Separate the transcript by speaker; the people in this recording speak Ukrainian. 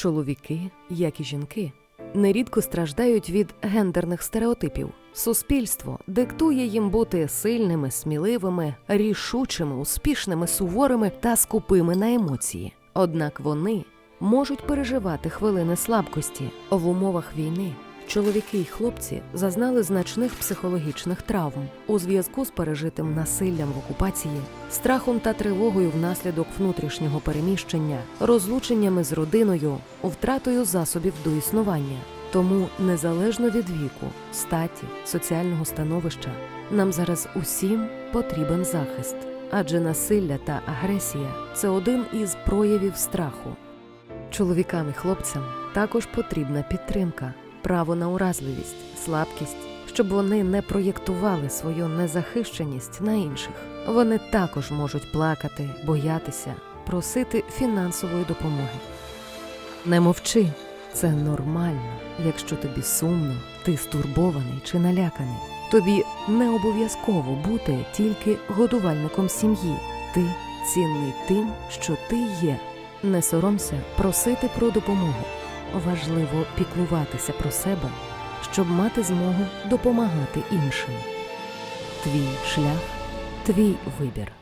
Speaker 1: Чоловіки, як і жінки, нерідко страждають від гендерних стереотипів. Суспільство диктує їм бути сильними, сміливими, рішучими, успішними, суворими та скупими на емоції. Однак вони можуть переживати хвилини слабкості в умовах війни. Чоловіки й хлопці зазнали значних психологічних травм у зв'язку з пережитим насиллям в окупації, страхом та тривогою внаслідок внутрішнього переміщення, розлученнями з родиною, втратою засобів до існування. Тому, незалежно від віку, статі, соціального становища, нам зараз усім потрібен захист, адже насилля та агресія це один із проявів страху. Чоловікам і хлопцям також потрібна підтримка, право на уразливість, слабкість, щоб вони не проєктували свою незахищеність на інших. Вони також можуть плакати, боятися, просити фінансової допомоги. Не мовчи, це нормально, якщо тобі сумно, ти стурбований чи наляканий. Тобі не обов'язково бути тільки годувальником сім'ї. Ти цінний тим, що ти є. Не соромся просити про допомогу. Важливо піклуватися про себе, щоб мати змогу допомагати іншим. Твій шлях, твій вибір.